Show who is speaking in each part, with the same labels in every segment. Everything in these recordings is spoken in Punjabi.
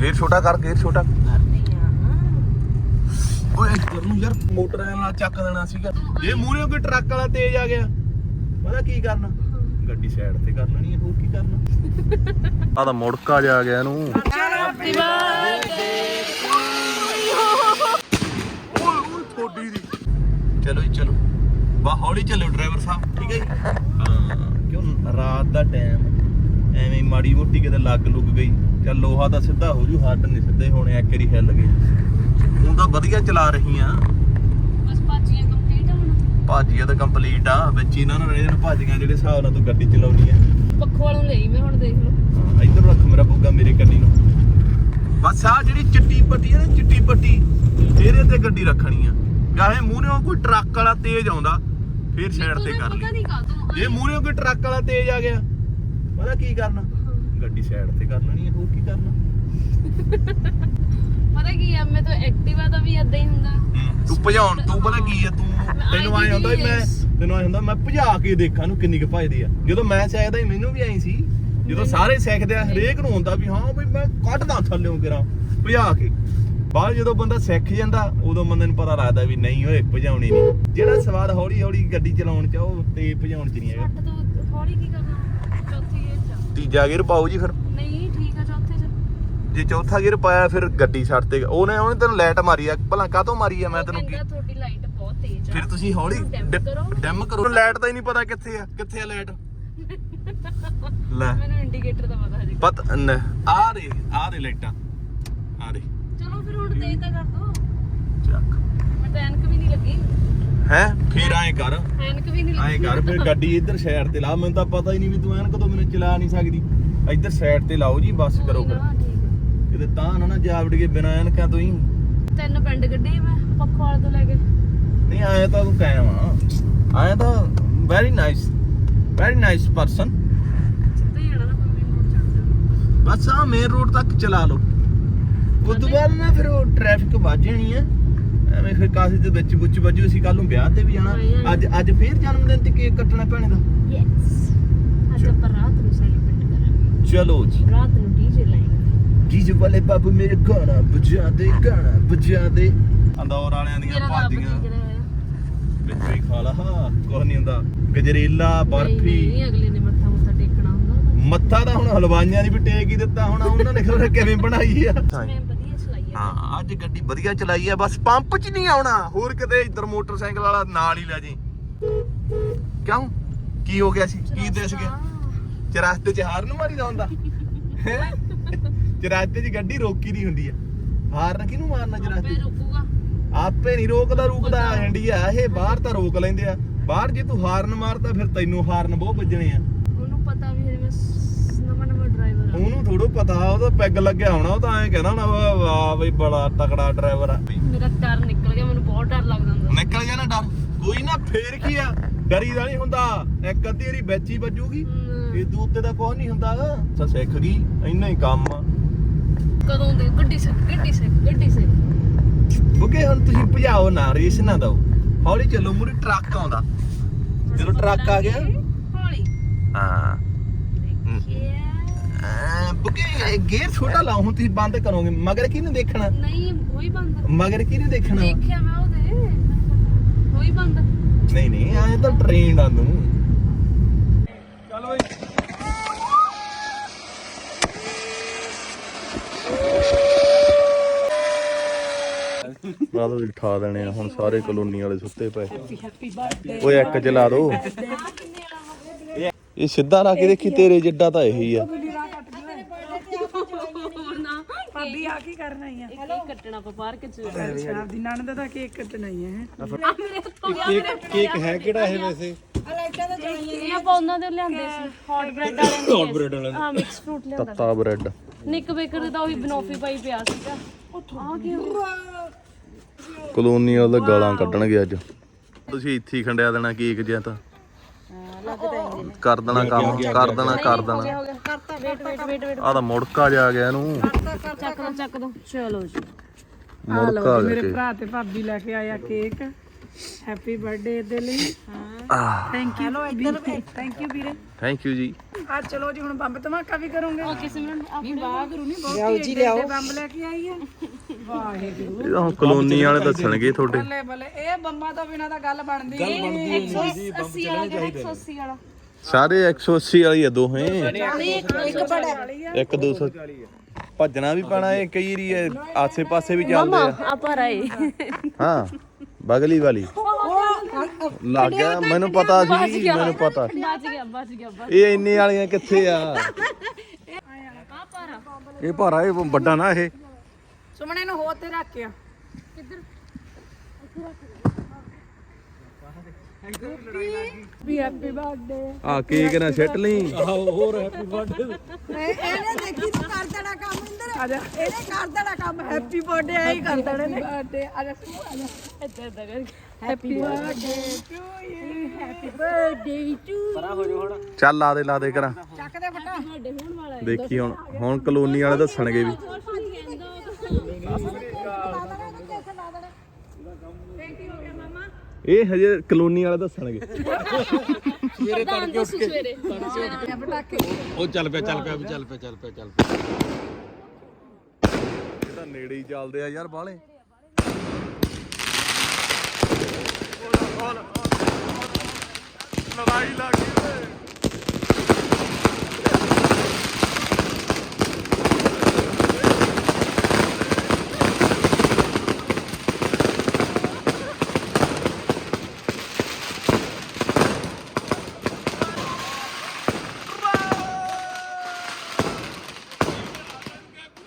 Speaker 1: ਗੇਰ ਛੋਟਾ ਕਰ ਗੇਰ ਛੋਟਾ। ਓਏ ਇੱਧਰ ਨੂੰ ਯਾਰ ਮੋਟਰ ਨਾਲ ਚੱਕ ਦੇਣਾ ਸੀਗਾ। ਜੇ ਮੂਹਰੇ ਕੋਈ ਟਰੱਕ ਵਾਲਾ ਤੇਜ਼ ਆ ਗਿਆ ਪਤਾ ਕੀ ਕਰਨਾ? ਗੱਡੀ ਸਾਈਡ ਤੇ ਕਰ ਲੈਣੀ ਹੈ ਹੋਰ ਕੀ ਕਰਨਾ? ਆ ਤਾਂ ਮੁੜਕਾ ਜਾ ਗਿਆ ਇਹਨੂੰ।
Speaker 2: ਹੈਪੀ ਬਰਥਡੇ
Speaker 1: ਓਏ ਓਏ ਥੋੜੀ ਦੀ। ਚਲੋ ਜੀ ਚਲੋ। ਬਾ ਹੌਲੀ ਚੱਲੋ ਡਰਾਈਵਰ ਸਾਹਿਬ ਠੀਕ ਹੈ ਜੀ? ਹਾਂ ਕਿਉਂ? ਰਾਤ ਦਾ ਟਾਈਮ ਐਵੇਂ ਮਾੜੀ ਮੋਟੀ ਕਿਤੇ ਲੱਗ ਲੁੱਗ ਗਈ। ਚੱਲ ਲੋਹਾ ਤਾਂ ਸਿੱਧਾ ਹੋ ਜੂ ਹੱਡ ਨਹੀਂ ਸਿੱਧੇ ਹੋਣੇ ਇੱਕ ਵਾਰੀ ਹਿੱਲ ਗਏ। ਹੁਣ ਤਾਂ ਵਧੀਆ ਚਲਾ ਰਹੀ ਆ
Speaker 2: ਬਸ ਪਾਚੀਆਂ ਕੰਪਲੀਟ ਹੁਣ।
Speaker 1: ਭਾਜੀਆ ਤਾਂ ਕੰਪਲੀਟ ਆ ਵਿੱਚ ਇਹਨਾਂ ਨੇ ਜਾਣ ਭਾਜੀਆਂ ਜਿਹੜੇ ਹਿਸਾਬ ਨਾਲ ਤੂੰ ਗੱਡੀ ਚਲਾਉਣੀ ਆ।
Speaker 2: ਪੱਖੋ ਵਾਲੋਂ ਲਈ ਮੈਂ ਹੁਣ ਦੇਖ ਲਓ।
Speaker 1: ਇੱਧਰ ਰੱਖ ਮੇਰਾ ਬੁੱਗਾ ਮੇਰੇ ਕੰਨੀ ਨੂੰ। ਬਸ ਆ ਜਿਹੜੀ ਚਿੱਟੀ ਪੱਟੀ ਆ ਨਾ ਚਿੱਟੀ ਪੱਟੀ ਇਹਦੇ ਤੇ ਗੱਡੀ ਰੱਖਣੀ ਆ। ਗਾਹੇ ਮੂਹਰੇ ਕੋਈ ਟਰੱਕ ਵਾਲਾ ਤੇਜ਼ ਆਉਂਦਾ ਫਿਰ ਸਾਈਡ ਤੇ ਕਰ ਲਈ। ਜੇ ਮੂਹਰੇ ਕੋਈ ਟਰੱਕ ਵਾਲਾ ਤੇਜ਼ ਆ ਗਿਆ ਪਤਾ ਕੀ ਕਰਨਾ? ਗੱਡੀ ਸਾਈਡ ਤੇ ਕਰ ਲੈਣੀ ਹੈ ਹੋਰ ਕੀ ਕਰਨਾ?
Speaker 2: ਪਤਾ ਕੀ ਆ ਮੈਂ ਤਾਂ ਐਕਟਿਵਾ ਦਾ ਵੀ ਇਦਾਂ ਹੀ ਹੁੰਦਾ।
Speaker 1: ਤੂੰ ਭਜਾਉਣ ਤੂੰ ਪਤਾ ਕੀ ਆ ਤੂੰ ਤੈਨੂੰ ਆਏ ਹੁੰਦਾ ਵੀ ਮੈਂ ਤੈਨੂੰ ਆਏ ਹੁੰਦਾ ਮੈਂ ਭਜਾ ਕੇ ਦੇਖਾਂ ਨੂੰ ਕਿੰਨੀ ਕੁ ਭਜਦੀ ਆ। ਜਦੋਂ ਮੈਂ ਸਿੱਖਦਾ ਸੀ ਮੈਨੂੰ ਵੀ ਐਂ ਸੀ। ਜਦੋਂ ਸਾਰੇ ਸਿੱਖਦੇ ਆ ਹਰੇਕ ਨੂੰ ਹੁੰਦਾ ਵੀ ਹਾਂ ਵੀ ਮੈਂ ਕੱਢਦਾ ਥੱਲੇੋਂ ਕਰਾਂ ਭਜਾ ਕੇ। ਬਾਅਦ ਜਦੋਂ ਬੰਦਾ ਸਿੱਖ ਜਾਂਦਾ ਉਦੋਂ ਬੰਦੇ ਨੂੰ ਪਤਾ ਲੱਗਦਾ ਵੀ ਨਹੀਂ ਓਏ ਭਜਾਉਣੀ ਨਹੀਂ। ਜਿਹੜਾ ਸਵਾਦ ਹੌਲੀ ਹੌਲੀ ਗੱਡੀ ਚਲਾਉਣ ਚ ਆ, ਉਹ ਤੇ ਭਜਾਉਣ ਚ ਨਹੀਂ ਹੈਗਾ
Speaker 2: ਛੱਟ ਤੋਂ ਹੌਲੀ ਕੀ ਕਰਨਾ ਚੌਥੀ ਗੇਅਰ ਚ
Speaker 1: ਤੀਜਾ ਗੇਅਰ ਪਾਓ ਜੀ ਫਿਰ।
Speaker 2: ਨਹੀਂ ਠੀਕ ਆ ਚੌਥੇ ਚ।
Speaker 1: ਜੇ ਚੌਥਾ ਗੇਅਰ ਪਾਇਆ ਫਿਰ ਗੱਡੀ ਛੱਡ ਤੇ ਉਹਨੇ ਉਹਨੇ ਤੈਨੂੰ ਲਾਈਟ ਮਾਰੀ ਆ। ਭਲਾ ਕਾਹਤੋਂ ਮਾਰੀ ਆ? ਮੈਂ
Speaker 2: ਉਹ
Speaker 1: ਤੈਨੂੰ ਕੀ
Speaker 2: ਕਹਿੰਦਾ ਤੁਹਾਡੀ ਲਾਈਟ ਬਹੁਤ ਤੇਜ਼ ਆ।
Speaker 1: ਫਿਰ ਤੁਸੀਂ ਹੌਲੀ
Speaker 2: ਉਹਨੂੰ dim ਕਰੋ।
Speaker 1: ਡੈਮ ਕਰੋ। ਲਾਈਟ ਦਾ ਹੀ ਨਹੀਂ ਪਤਾ ਕਿੱਥੇ ਆ। ਕਿੱਥੇ ਆ ਲਾਈਟ ਲੈ।
Speaker 2: ਮੈਨੂੰ ਇੰਡੀਕੇਟਰ ਦਾ ਪਤਾ ਹਜੇ।
Speaker 1: ਪਤ ਨ- ਆ ਰੇ ਆ ਰੇ ਲਾਈਟਾਂ ਆ। ਰੇ।
Speaker 2: ਚਲੋ ਫਿਰ ਹੁਣ ਤੇਜ਼ ਤਾਂ ਕਰ ਦੋ।
Speaker 1: ਚੱਕ।
Speaker 2: ਤਾਂ ਐਨਕ ਵੀ ਨਹੀਂ ਲੱਗੀ
Speaker 1: ਹੈ ਫਿਰ ਐਂ ਕਰ
Speaker 2: ਐਨਕ ਵੀ ਨਹੀਂ
Speaker 1: ਐਂ
Speaker 2: ਲੱਗੀ
Speaker 1: ਕਰ ਫਿਰ ਗੱਡੀ ਇੱਧਰ ਸਾਈਡ ਤੇ ਲਾ ਮੈਨੂੰ ਤਾਂ ਪਤਾ ਹੀ ਨਹੀਂ ਵੀ ਤੂੰ ਐਨ ਕਦੋਂ ਮੈਨੂੰ ਚਲਾ ਨਹੀਂ ਸਕਦੀ ਇੱਧਰ ਸਾਈਡ ਤੇ ਲਾਓ ਜੀ ਬਸ ਕਰੋ ਫਿਰ
Speaker 2: ਹਾਂ, ਠੀਕ।
Speaker 1: ਕਿਤੇ ਤਾਂ ਨਾ ਨਾ ਜਾਵੜ ਕੇ ਬਿਨਾਂ ਐਨਕਾਂ ਤੋਂ ਹੀ
Speaker 2: ਤਿੰਨ ਪਿੰਡ ਗੱਡੀ ਮੈਂ ਪੱਖੋ ਵਾਲੇ ਤੋਂ ਲੈ ਕੇ
Speaker 1: ਨਹੀਂ ਆਇਆ ਤਾਂ ਤੂੰ ਕਾਇਮ ਆ ਆਇਆ ਤਾਂ very nice very nice person
Speaker 2: ਸਿੱਧਾ ਹੀ ਜਾਣਾ ਨਾ ਪੰਮੀ ਨੂੰ ਚੜ ਜਾਣਾ
Speaker 1: ਬਸ ਆ ਮੇਨ ਰੋਡ ਤੱਕ ਚਲਾ ਲਓ ਤੋਂ ਬਾਅਦ ਨਾ ਫਿਰ ਉਹ ਟ੍ਰੈਫਿਕ ਵੱਜ ਜਾਣੀ ਆ ਐਵੇਂ ਫਿਰ ਕਾਸੇ ਦੇ ਵਿੱਚ ਬੁੱਚ ਵੱਜੂ ਅਸੀਂ ਕੱਲ ਨੂੰ ਵਿਆਹ ਤੇ ਵੀ ਜਾਣਾ। ਅੱਜ ਅੱਜ ਫੇਰ ਜਨਮ ਦਿਨ ਤੇ ਕੇਕ ਕੱਟਣਾ ਭੈਣੇ ਦਾ?
Speaker 2: ਯੈਸ ਅੱਜ ਆਪਾਂ ਰਾਤ ਨੂੰ ਸੈਲੀਬ੍ਰੇਟ ਕਰਾਂਗੇ।
Speaker 1: ਚਲੋ ਜੀ।
Speaker 2: ਰਾਤ ਨੂੰ ਡੀਜੇ ਲਾਏਂਗੇ।
Speaker 1: ਡੀਜੇ ਵਾਲੇ ਬਾਬੂ ਮੇਰੇ ਗਾਣਾ ਵਜਾ ਦੇ ਗਾਣਾ ਵਜਾ ਦੇ। ਅੰਦੌਰ ਵਾਲਿਆਂ ਦੀਆਂ
Speaker 2: ਹੋਇਆ
Speaker 1: ਵਿੱਚੋਂ ਖਾ ਲਾ ਹਾਂ ਕੁਝ ਨਹੀਂ ਹੁੰਦਾ। ਗਜਰੇਲਾ ਬਰਫੀ।
Speaker 2: ਨਹੀਂ ਅਗਲੇ ਨੇ ਮੱਥਾ ਮੁੱਥਾ ਟੇਕਣਾ ਹੁੰਦਾ।
Speaker 1: ਮੱਥਾ ਤਾਂ ਹੁਣ ਹਲਵਾਈਆਂ ਨੇ ਵੀ ਟੇਕ ਹੀ ਦਿੱਤਾ ਹੁਣ ਉਹਨਾਂ ਨੇ ਕਿਵੇਂ ਬਣਾਈ ਆ? ਹਾਂ ਅੱਜ ਗੱਡੀ ਵਧੀਆ ਚਲਾਈ ਆ ਬਸ ਪੰਪ 'ਚ ਨਹੀਂ ਆਉਣਾ। ਹੋਰ ਕਿਤੇ ਇੱਧਰ ਮੋਟਰਸਾਈਕਲ ਵਾਲਾ ਨਾਲ ਹੀ ਲੈ ਜੀ। ਕਿਉਂ? ਕੀ ਹੋ ਗਿਆ ਸੀ? ਕੀ ਦਿਸ ਗਿਆ? ਚਰਸਤੇ। 'ਚ ਹਾਰ ਨੂੰ ਮਾਰੀਦਾ ਹੁੰਦਾ। ਹੈਂ? ਚਰਸਤੇ 'ਚ ਗੱਡੀ ਰੋਕੀ ਨਹੀਂ ਹੁੰਦੀ ਆ। ਹਾਰਨ ਕਿਹਨੂੰ ਮਾਰਨਾ ਚਰਸਤੇ
Speaker 2: ਆਪੇ
Speaker 1: 'ਚ?
Speaker 2: ਰੁਕੂਗਾ।
Speaker 1: ਆਪੇ ਨਹੀਂ ਰੋਕਦਾ ਰੁਕਦਾ ਇੰਡੀਆ ਇਹ ਬਾਹਰ ਤਾਂ ਰੋਕ ਲੈਂਦੇ ਆ। ਬਾਹਰ ਜੇ ਤੂੰ ਹਾਰਨ ਮਾਰਦਾ ਫਿਰ ਤੈਨੂੰ ਹਾਰਨ ਬਹੁਤ ਵੱਜਣੇ ਆ।
Speaker 2: ਉਹਨੂੰ ਪਤਾ ਵੀ ਹਜੇ ਮੈਂ ਸ- ਨਵਾਂ ਨਵਾਂ ਡਰਾਈਵਰ ਆ
Speaker 1: ਉਹਨੂੰ ਥੋੜੋ ਪਤਾ ਉਹਦਾ ਪੈਗ ਲੱਗਿਆ ਹੋਣਾ ਉਹ ਤਾਂ ਐਂ ਕਹਿੰਦਾ ਹੋਣਾ ਵਾ ਵਾਹ ਬਈ ਬੜਾ ਤਕੜਾ ਡਰਾਈਵਰ ਆ।
Speaker 2: ਮੇਰਾ ਡਰ ਨਿਕਲ ਗਿਆ ਮੈਨੂੰ ਬਹੁਤ ਡਰ ਲੱਗਦਾ ਹੁੰਦਾ।
Speaker 1: ਨਿਕਲ ਗਿਆ ਨਾ ਡਰ। ਕੋਈ ਨਾ ਫੇਰ ਕੀ ਆ? ਡਰੀ ਦਾ ਨਹੀਂ ਹੁੰਦਾ। ਇੱਕ ਅੱਧੀ ਵਾਰੀ ਵਿੱਚ ਹੀ ਵੱਜੂਗੀ ਇਹ ਦੂਤੇ ਦਾ ਕੁਝ ਨਹੀਂ ਹੁੰਦਾ। ਤਾਂ ਸਿੱਖ ਗਈ। ਇੰਨਾ ਹੀ ਕੰਮ ਆ।
Speaker 2: ਕਦੋਂ ਦੇ? ਗੱਡੀ ਸੇ ਗੱਡੀ ਸੇ ਗੱਡੀ ਸੇ
Speaker 1: ਬੁੱਗੇ ਹੁਣ ਤੁਸੀਂ ਭਜਾਓ ਨਾ ਰੇਸ ਨਾ ਦਿਓ। ਹੌਲੀ ਚੱਲੋ ਮੂਰੇ ਟਰੱਕ ਆਉਂਦਾ। ਜਦੋਂ ਟਰੱਕ ਆ ਗਿਆ।
Speaker 2: ਹੌਲੀ।
Speaker 1: ਹਾਂ। ਬੁੱਗੇ ਗੇਅਰ ਛੋਟਾ ਲਾਓ ਹੁਣ ਤੁਸੀਂ ਬੰਦ ਕਰੋਗੇ। ਮਗਰ ਕਿਹਨੂੰ ਦੇਖਣਾ?
Speaker 2: ਨਹੀਂ ਹੋਈ ਬੰਦ।
Speaker 1: ਮਗਰ ਕਿਹਨੂੰ ਦੇਖਣਾ?
Speaker 2: ਦੇਖਿਆ ਮੈਂ ਉਹਦੇ। ਹੋਈ ਬੰਦ।
Speaker 1: ਨਹੀਂ ਨਹੀਂ ਤਾਂ ਟ੍ਰੇਨ ਆ ਤੂੰ। ਚਲੋ ਬਾਦ ਵੀ ਠਾ ਦੇਣੇ ਆ ਹੁਣ ਸਾਰੇ ਕਲੋਨੀ ਵਾਲੇ ਸੁੱਤੇ ਪਏ। ਓਏ ਇੱਕ ਚਲਾ ਦੋ। ਇਹ ਸਿੱਧਾ ਲਾ ਕੇ ਦੇਖੀ ਤੇਰੇ ਜਿੱਡਾ ਤਾਂ ਇਹੀ ਆ।
Speaker 3: ਭਾਬੀ ਆ ਕੀ ਕਰਨਾ ਹੀ ਆ?
Speaker 2: ਇੱਕ ਕੱਟਣਾ ਪਾ ਪਾਰਕ ਚ।
Speaker 3: ਆਪਦੀ ਨਣਦ ਦਾ ਕੇਕ ਕੱਟਣਾ ਹੀ ਹੈ।
Speaker 1: ਕੇਕ ਹੈ ਕਿਹੜਾ ਇਹ ਵੈਸੇ?
Speaker 2: ਇਹ ਆਪਾਂ ਉਹਨਾਂ ਦੇ ਲਿਆਂਦੇ ਸੀ ਹੌਟ ਬ੍ਰੈਡ ਵਾਲਿਆਂ ਦੇ ਹੌਟ ਬ੍ਰੈਡ ਵਾਲਿਆਂ ਹਾਂ ਮਿਕਸ ਫਰੂਟ ਲਿਆਂਦਾ
Speaker 1: ਤੱਤਾ ਬ੍ਰੈਡ
Speaker 2: ਨਿੱਕ ਬੇਕਰ ਦੇ ਤਾਂ ਉਹੀ ਬਨੋਫੀ ਪਾਈ ਪਿਆ ਸੀਗਾ। ਆ ਕੀ ਹੋ ਗਿਆ?
Speaker 1: ਕਲੋਨੀ ਵਾਲੇ ਗਾਲਾਂ ਕੱਢਣਗੇ ਅੱਜ। ਤੁਸੀਂ ਇੱਥੇ ਹੀ ਖੰਡਿਆ ਦੇਣਾ ਕੇਕ ਜਿਆ ਤਾਂ। ਕਰ ਦੇਣਾ ਕੰਮ ਕਰ ਦੇਣਾ ਕਰ ਦੇਣਾ।
Speaker 2: ਕਰਤਾ ਵੇਟ ਵੇਟ ਵੇਟ ਵੇਟ
Speaker 1: ਆ ਤਾਂ ਮੁੜਕਾ ਜਾ ਗਿਆ ਇਹਨੂੰ।
Speaker 2: ਚੱਕ ਦੋ ਚੱਕ ਦੋ ਚਲੋ ਜੀ।
Speaker 1: ਮੁੜਕਾ ਆ ਗਿਆ
Speaker 3: ਮੇਰੇ। ਭਰਾ ਤੇ ਭਾਬੀ ਲੈ ਕੇ ਆਇਆ ਕੇਕ। ਹੈਪੀ ਬਰਥਡੇ ਦੇ ਲਈ।
Speaker 2: ਹਾਂ।
Speaker 3: ਥੈਂਕ ਯੂ ਇੱਧਰ ਥੈਂਕ ਯੂ ਵੀਰੇ।
Speaker 1: ਥੈਂਕ ਯੂ ਜੀ।
Speaker 3: ਆ ਚਲੋ ਜੀ ਹੁਣ ਬੰਬ ਧਮਾਕਾ ਵੀ ਕਰੋਗੇ।
Speaker 2: ਓਕੇ ਸਿਮਰਨ
Speaker 3: ਨਹੀਂ ਵਾਹਿਗੁਰੂ ਨਹੀਂ ਬਹੁਤ ਜੀ ਲਿਆਓ। ਬੰਬ ਲੈ ਕੇ ਆਈ ਹੈ। ਵਾਹਿਗੁਰੂ
Speaker 1: ਇਹ ਤਾਂ ਕਲੋਨੀ ਵਾਲੇ ਦੱਸਣਗੇ ਤੁਹਾਡੇ।
Speaker 3: ਬੱਲੇ ਬੱਲੇ ਇਹ ਬੰਬਾਂ ਤੋਂ ਬਿਨਾ ਤਾਂ ਗੱਲ ਬਣਦੀ ਨਹੀਂ।
Speaker 2: 180 ਵਾਲਾ ਕਿਹੜਾ 180 ਵਾਲਾ।
Speaker 1: ਸਾਰੇ 180 ਵਾਲੀ ਆ ਦੋਹੇ।
Speaker 2: ਇੱਕ ਇੱਕ ਬੜਾ
Speaker 1: ਇੱਕ 200 ਭੱਜਣਾ ਵੀ ਪੈਣਾ ਇਹ ਕਈ ਏਰੀ ਆਸੇ ਪਾਸੇ ਵੀ ਚੱਲਦੇ ਆ। ਹਾਂ। ਬਗਲੀ ਵਾਲੀ। ਲੱਗ ਗਿਆ ਮੈਨੂੰ ਪਤਾ ਸੀ ਮੈਨੂੰ ਪਤਾ।
Speaker 2: ਬਚ ਗਿਆ ਬਚ ਗਿਆ ਬਚ
Speaker 1: ਇਹ ਇੰਨੇ ਵਾਲੀਆਂ ਕਿੱਥੇ ਆ। ਇਹ ਭਾਰਾ ਇਹ ਵੱਡਾ ਨਾ ਇਹ।
Speaker 3: ਸੁਮਣੇ ਨੂੰ ਹੋ ਤੇ ਰੱਖ ਆ। ਵੀ ਹੈਪੀ ਬਰਥਡੇ
Speaker 1: ਆ ਕੇਕ ਨਾ ਸਿੱਟ ਲਈ
Speaker 3: ਇਹਨੇ ਦੇਖੀ ਤੂੰ ਕਰ ਦੇਣਾ ਕੰਮ ਇੰਦਰ ਆ ਜਾ ਇਹਨੇ ਕਰ ਦੇਣਾ ਕੰਮ ਹੈਪੀ ਬਰਥਡੇ ਐ ਹੀ ਕਰ ਦੇਣਾ ਨੇ ਬਰਥਡੇ ਆ ਜਾ ਤੂੰ ਆ ਜਾ
Speaker 2: ਇੱਦਾਂ ਇੱਦਾਂ ਕਰਕੇ
Speaker 3: happy birthday to you happy birthday to
Speaker 1: ਚੱਲ ਲਾ ਦੇ ਲਾ ਦੇ ਕਰਾਂ
Speaker 3: ਚੱਕ ਦੇ ਫਟਾ
Speaker 1: ਦੇਖੀ ਹੁਣ ਹੁਣ ਕਲੋਨੀ ਵਾਲੇ ਦੱਸਣਗੇ ਵੀ ਇਹ ਹਜੇ ਕਲੋਨੀ ਵਾਲੇ ਦੱਸਣਗੇ।
Speaker 2: ਪ੍ਰਧਾਨ ਦੱਸੂ ਸਵੇਰੇ।
Speaker 1: ਉਹ ਚੱਲ ਪਿਆ ਚੱਲ ਪਿਆ ਵੀ ਚੱਲ ਪਿਆ ਚੱਲ ਪਿਆ ਚੱਲ ਪਿਆ। ਇਹ ਤਾਂ ਨੇੜੇ ਹੀ ਚੱਲਦੇ ਆ ਯਾਰ ਬਾਲੇ ਲੜਾਈ ਲੱਗ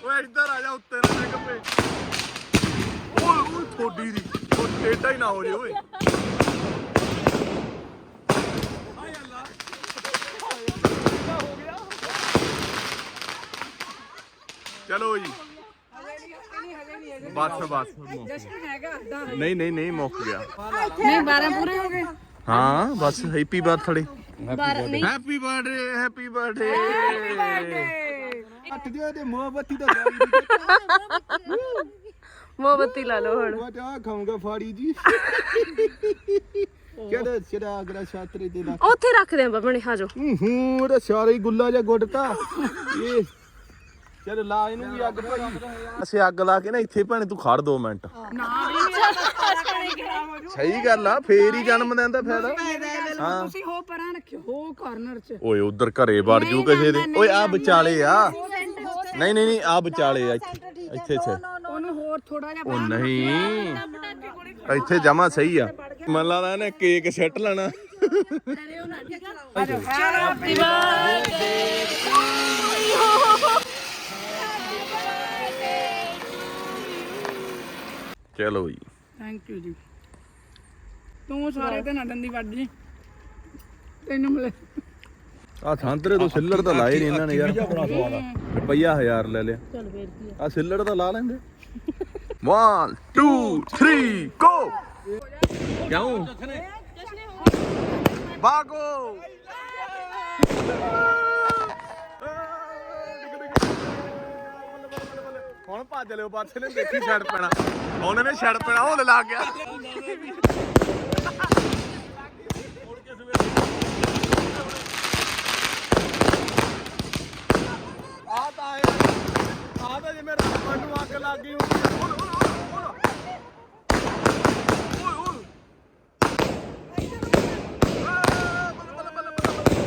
Speaker 1: ਓਏ ਇੱਧਰ ਆ ਜਾ ਉੱਤੇ ਨਾ ਡਿੱਗ ਪਏ ਓਏ ਓਏ ਥੋੜੀ ਦੀ ਉਹ ਟੇਡਾ ਹੀ ਨਾ ਹੋ ਜੇ ਓਏ ਹਾਏ ਅੱਲਾ ਚਲੋ ਜੀ। ਬਸ ਬਸ ਮੁੱਕ ਗਿਆ। ਨਹੀਂ ਨਹੀਂ ਨਹੀਂ ਮੁੱਕ ਗਿਆ
Speaker 3: ਨਹੀਂ 12 ਪੂਰੇ ਹੋ ਗਏ।
Speaker 1: ਹਾਂ ਬਸ ਹੈਪੀ ਬਰਥਡੇ
Speaker 2: ਬਾਰ ਨਹੀਂ।
Speaker 1: ਹੈਪੀ ਬਰਥਡੇ ਹੈਪੀ ਬਰਥਡੇ
Speaker 4: ਅੱਟ ਦਿਓ ਤੇ ਮੋਹਬਤੀ ਦਾ
Speaker 2: ਮੋਮਬੱਤੀ ਲਾ ਲਓ ਹੁਣ।
Speaker 4: ਮੈਂ ਤਾਂ ਖਾਊਂਗਾ ਫਾੜੀ ਜੀ। ਕਿਹੜਾ ਸਿਰਾ ਅਗਰਾ ਛਾਤਰੇ ਦੇ ਨਾਲ
Speaker 2: ਉੱਥੇ ਰੱਖ ਦੇ ਬਾਬਾ ਨੇ ਹਾਜੋ
Speaker 4: ਹੂੰ ਉਹਦਾ ਸਾਰਾ ਹੀ ਗੁੱਲਾ ਜਿਹਾ ਗੁੱਟਤਾ ਇਹ ਚੱਲ ਲਾ ਇਹਨੂੰ ਵੀ ਅੱਗ ਭਾਈ।
Speaker 1: ਅਸੀਂ ਅੱਗ ਲਾ ਕੇ ਨਾ ਇੱਥੇ ਭੈਣੇ ਤੂੰ ਖੜ 2 ਮਿੰਟ। ਸਹੀ ਗੱਲ ਆ ਫੇਰ ਹੀ ਜਨਮ ਦਿਨ ਦਾ ਫਾਇਦਾ। ਹਾਂ।
Speaker 3: ਤੁਸੀਂ ਹੋ ਪਰਾਂ ਰੱਖਿਓ ਹੋ ਕਾਰਨਰ 'ਚ।
Speaker 1: ਓਏ ਉਧਰ ਘਰੇ ਵੜ ਜੂ ਕਿਸੇ ਦੇ। ਓਏ ਆ ਵਿਚਾਲੇ ਆ। ਨਹੀਂ ਨਹੀਂ ਨਹੀਂ ਆ ਵਿਚਾਲੇ ਆ। ਇੱਥੇ ਇੱਥੇ। ਇੱਥੇ
Speaker 3: ਉਹਨੂੰ ਹੋਰ ਥੋੜਾ ਜਿਹਾ
Speaker 1: ਉਹ ਨਹੀਂ। ਇੱਥੇ ਜਮਾ ਸਹੀ ਆ। ਮਨ ਲੱਗਦਾ ਇਹਨੇ ਕੇਕ ਸੈੱਟ ਲੈਣਾ।
Speaker 2: ਹੈਪੀ ਬਰਥਡੇ
Speaker 1: ਚਲੋ ਜੀ।
Speaker 3: ਥੈਂਕ ਯੂ ਜੀ। ਤੂੰ ਸਾਰੇ ਤੇ ਨਡਨ ਦੀ ਵੱਡ ਜੀ। ਤੈਨੂੰ ਮਿਲੇ।
Speaker 1: ਆ ਸੰਤਰੇ ਤੋਂ ਸਿੱਲੜ ਤਾਂ ਲਾਏ ਨਹੀਂ ਇਹਨਾਂ ਨੇ ਯਾਰ। ਰੁਪਈਆ 1000 ਲੈ ਲਿਆ।
Speaker 2: ਚਲ ਫੇਰ ਕੀ ਆ।
Speaker 1: ਆ ਸਿੱਲੜ ਤਾਂ ਲਾ ਲੈਂਦੇ। 1 2 3 ਗੋ ਕਿਉਂ? ਬਾਗੋ ਹੁਣ ਭੱਜ ਲਿਓ ਬਾਥੇ ਨੇ ਦੇਖੀ ਛੜ ਪੈਣਾ। ਉਹਨੇ ਨੇ ਛੱਡ ਪੈਣਾ, ਉਹ ਲੱਗ ਗਿਆ ਆ। ਤਾਂ ਆਇਆ ਆ ਤਾਂ ਜਿਵੇਂ ਰਾਵਣ ਨੂੰ ਅੱਗ ਲੱਗ ਗਈ ਹੁੰਦੀ ਆ। ਹੁਣ, ਹੁਣ, ਹੁਣ, ਹੁਣ। ਓਏ, ਓਏ। ਆ, ਬੱਲੇ, ਬੱਲੇ, ਬੱਲੇ, ਬੱਲੇ, ਬੱਲੇ।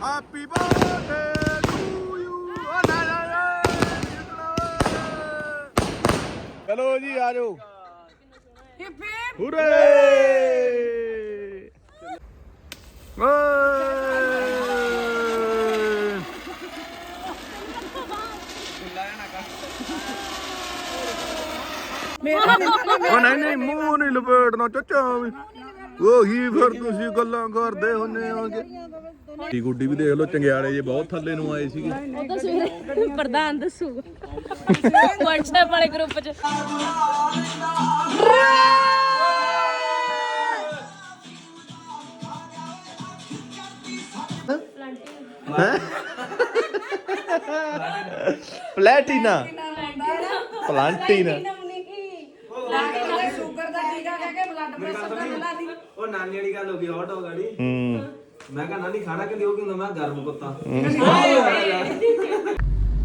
Speaker 1: Happy birthday to you. ਆ ਨਾ, ਨਾ, ਨਾ, ਚਲੋ ਜੀ ਆ ਜਾਓ
Speaker 3: ਹਿਪ
Speaker 1: ਹੁਰੇ!
Speaker 3: ਮੇਰਾ
Speaker 1: ਉਹ ਨਹੀਂ ਨਹੀਂ ਮੂੰਹ ਨਹੀਂ ਲਪੇਟਣਾ ਚੱਚਾ ਵੀ। ਉਹੀ ਫਿਰ ਤੁਸੀਂ ਗੱਲਾਂ ਕਰਦੇ ਹੁੰਨੇ ਹੋਗੇ। ਟੀ ਗੁੱਡੀ ਵੀ ਦੇਖ ਲਓ ਚੰਗਿਆੜੇ ਜੇ ਬਹੁਤ ਥੱਲੇ ਨੂੰ ਆਏ ਸੀਗੇ।
Speaker 2: ਪ੍ਰਧਾਨ ਦੱਸੂ। WhatsApp ਵਾਲੇ ਗਰੁੱਪ 'ਚ।
Speaker 1: ਪਲੈਟੀਨਾ। ਪਲਾਂਟੀਨਾ।
Speaker 5: ਉਹ ਨਾਨੀ ਵਾਲੀ ਗੱਲ ਹੋ ਗਈ ਹੌਟ
Speaker 1: ਹੋ ਗਈ।
Speaker 5: ਮੈਂ ਕਿਹਾ ਨਾਨੀ ਖਾਣਾ ਕਿ ਦਿਓ ਕਿ ਮੈਂ ਗਰਮ ਕੁੱਤਾ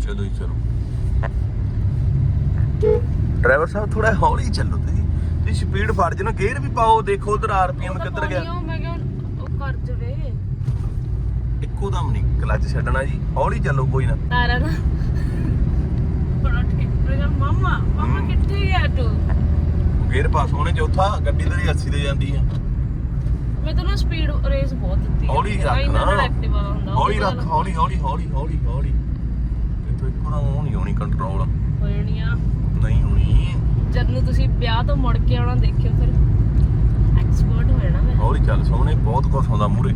Speaker 1: ਚਲੋ ਜੀ ਚਲੋ। ਡਰਾਈਵਰ ਸਾਹਿਬ ਥੋੜਾ ਹੌਲੀ ਚੱਲੋ ਤੁਸੀਂ। ਤੁਸੀਂ ਸਪੀਡ ਫੜ ਜਣਾ ਗੇਅਰ ਵੀ ਪਾਓ ਦੇਖੋ ਉਧਰ ਆਰਪੀਐਮ ਕਿੱਧਰ ਗਿਆ।
Speaker 2: ਮੈਂ ਕਿਹਾ ਉਹ ਕਰ ਜਵੇ।
Speaker 1: ਇੱਕੋ ਦਮ ਨਹੀਂ ਕਲੱਚ ਛੱਡਣਾ ਜੀ। ਹੌਲੀ ਚੱਲੋ ਕੋਈ ਨਾ।
Speaker 2: ਤਾਰਾ ਨਾ। ਬੜਾ ਠੀਕ ਮੈਂ ਕਿਹਾ ਮਾਮਾ ਮਾਮਾ ਕਿੱਥੇ ਗਿਆ ਤੂੰ?
Speaker 1: ਗੇਅਰ ਪਾਸ ਹੋਣੇ ਚੌਥਾ ਗੱਡੀ ਤੇਰੀ 80 ਤੇ ਜਾਂਦੀ ਆ।
Speaker 2: ਮੈਂ ਤਾਂ ਨਾ ਸਪੀਡ ਰੇਸ ਬਹੁਤ ਦਿੱਤੀ।
Speaker 1: ਹੌਲੀ ਰੱਖ
Speaker 2: ਇੰਨਾ
Speaker 1: ਨਾ।
Speaker 2: ਨਾਲ ਐਕਟਿਵ ਹੁੰਦਾ
Speaker 1: ਹੌਲੀ ਰੱਖ ਹੌਲੀ ਹੌਲੀ ਹੌਲੀ ਹੌਲੀ ਹੌਲੀ। ਇੱਥੋਂ ਇੱਕੋ ਦਮ ਉਹ ਨਹੀਂ ਹੋਣੀ ਕੰਟਰੋਲ
Speaker 2: ਹੋ ਜਾਣੀਆਂ
Speaker 1: ਨਹੀਂ ਹੋਣੀ।
Speaker 2: ਜਦ ਨੂੰ ਤੁਸੀਂ ਵਿਆਹ ਤੋਂ ਮੁੜ ਕੇ ਆਉਣਾ ਦੇਖਿਓ ਫਿਰ। ਐਕਸਪਰਟ ਹੋ ਜਾਣਾ ਮੈਂ।
Speaker 1: ਹੌਲੀ ਚੱਲ ਸੋਹਣੇ ਬਹੁਤ ਕੁਛ ਆਉਂਦਾ ਮੂਰੇ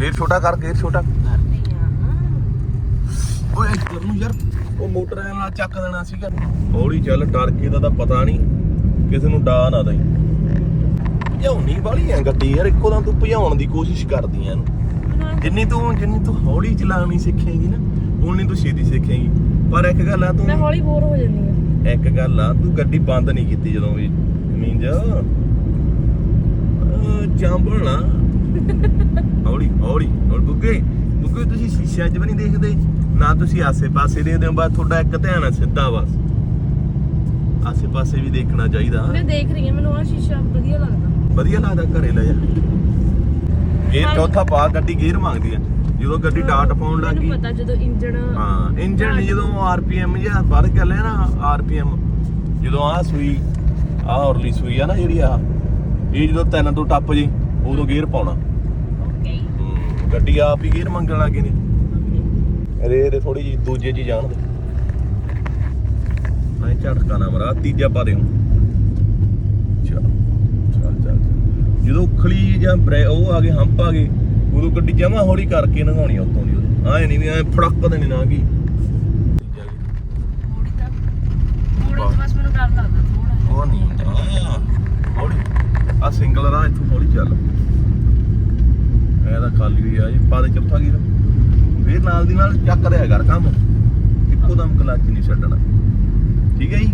Speaker 1: ਗੇਅਰ ਛੋਟਾ ਕਰ ਗੇਅਰ ਛੋਟਾ।
Speaker 2: ਕਰਦੀ ਆ
Speaker 1: ਓਏ ਇੱਧਰ ਨੂੰ ਯਾਰ ਉਹ ਮੋਟਰ ਨਾਲ ਚੱਕ ਦੇਣਾ ਸੀਗਾ। ਹੌਲੀ ਚੱਲ ਡਰ ਕੇ ਦਾ ਤਾਂ ਪਤਾ ਨਹੀਂ। ਕਿਸੇ ਨੂੰ ਡਾ ਨਾ ਦਈ। ਭਜਾਉਣੀ ਵਾਲੀ ਐ ਗੱਡੀ ਯਾਰ ਇੱਕੋ ਦਮ ਤੂੰ ਭਜਾਉਣ ਦੀ ਕੋਸ਼ਿਸ਼ ਕਰਦੀ ਐ ਇਹਨੂੰ। ਜਿੰਨੀ ਤੂੰ ਜਿੰਨੀ ਤੂੰ ਹੌਲੀ ਚਲਾਉਣੀ ਸਿੱਖੇਂਗੀ ਨਾ ਉਨੀ ਤੂੰ ਛੇਤੀ ਸਿੱਖੇਂਗੀ। ਪਰ ਇੱਕ ਗੱਲ ਆ ਤੂੰ
Speaker 2: ਮੈਂ ਹੌਲੀ ਬੋਰ ਹੋ ਜਾਂਦੀ ਆ।
Speaker 1: ਇੱਕ ਗੱਲ ਆ ਤੂੰ ਗੱਡੀ ਬੰਦ ਨਹੀਂ ਕੀਤੀ ਜਦੋਂ ਵੀ ਮੀਂਜ ਚਾਂਬਣਾ ਹੌਲੀ ਹੌਲੀ ਹੌਲੀ। ਬੁੱਗੇ ਬੁੱਗੇ ਤੁਸੀਂ ਸ਼ੀਸ਼ਿਆਂ 'ਚ ਵੀ ਨਹੀਂ ਦੇਖਦੇ? ਨਾ ਤੁਸੀਂ ਆਸੇ-ਪਾਸੇ ਦੇਖਦੇ ਹੋ ਬਸ ਤੁਹਾਡਾ ਇੱਕ ਧਿਆਨ ਆ ਸਿੱਧਾ ਬਸ। ਆਸੇ-ਪਾਸੇ ਵੀ ਦੇਖਣਾ ਚਾਹੀਦਾ।
Speaker 2: ਮੈਂ ਦੇਖ ਰਹੀ ਹਾਂ ਮੈਨੂੰ ਆ ਸ਼ੀਸ਼ਾ ਵਧੀਆ ਲੱਗਦਾ।
Speaker 1: ਵਧੀਆ ਲੱਗਦਾ ਘਰੇ ਲੈ ਜਾ। ਗੇਅਰ ਚੌਥਾ ਪਾ ਗੱਡੀ ਗੇਅਰ ਮੰਗਦੀ ਆ। ਜਦੋਂ ਗੱਡੀ ਡਾਟ ਪਾਉਣ ਲੱਗ। ਗਈ
Speaker 2: ਮੈਨੂੰ ਪਤਾ ਜਦੋਂ ਇੰਜਣ
Speaker 1: ਹਾਂ ਨਹੀਂ ਜਦੋਂ ਆਰਪੀਐਮ ਜਾਂ ਵੱਧ ਕਰ ਲਿਆ ਨਾ ਆਰਪੀਐਮ ਜਦੋਂ ਆ ਸੂਈ ਆ ਔਰਲੀ ਸੂਈ ਆ ਨਾ ਜਿਹੜੀ ਆ ਇਹ ਜਦੋਂ ਤਿੰਨ ਤੋਂ ਟੱਪ ਜੇ ਉਦੋਂ ਗੇਅਰ ਪਾਉਣਾ।
Speaker 2: ਓਕੇ
Speaker 1: ਗੱਡੀ ਆਪ ਹੀ ਗੇਅਰ ਮੰਗਣ ਲੱਗੇ ਨੇ। ਰੇ ਰੇ ਥੋੜੀ ਜੀ ਦੂਜੇ ਜੀ ਜਾਣ ਦੇ। ਐ ਝਟਕਾ ਨਾ ਮਰਾ ਤੀਜਾ ਪਾ ਦੇ ਹੁਣ ਚੱਲ ਚੱਲ ਚੱਲ ਚੱਲ। ਜਦੋਂ ਉਖਲੀ ਜਾਂ ਬ੍ਰੇ ਉਹ ਆ ਗਏ ਹੰਪ ਆ ਗਏ ਉਦੋਂ ਗੱਡੀ ਜਮਾ ਹੌਲੀ ਕਰਕੇ ਲੰਘਾਉਣੀ ਉਤੋਂ ਦੀ ਉਹਦੇ। ਐ ਨਹੀਂ ਵੀ ਐ ਫੜਕ ਦੇਣੀ ਨਾ ਗਈ ਤੀਜਾ ਗੇਅਰ।
Speaker 2: ਥੋੜੀ ਤਾਂ ਥੋੜਾ ਜਿਹਾ ਬਸ ਮੈਨੂੰ ਡਰ ਲੱਗਦਾ ਥੋੜਾ
Speaker 1: ਉਹ ਨਹੀਂ ਹੁੰਦਾ। ਹੌਲੀ। ਆ ਸਿੰਗਲ ਦਾ ਇੱਥੋਂ ਹੌਲੀ ਚੱਲ। ਇਹ ਤਾਂ ਖਾਲੀ ਹੋਈ ਆ ਇਹ ਪਾ ਦੇ ਚੌਥਾ ਗੀਰ ਫੇਰ ਨਾਲ ਦੀ ਨਾਲ ਚੱਕ ਰਿਹਾ ਕਰ ਕੰਮ। ਇੱਕੋ ਦਮ ਕਲੱਚ ਨਹੀਂ ਛੱਡਣਾ। ਠੀਕ ਹੈ ਜੀ?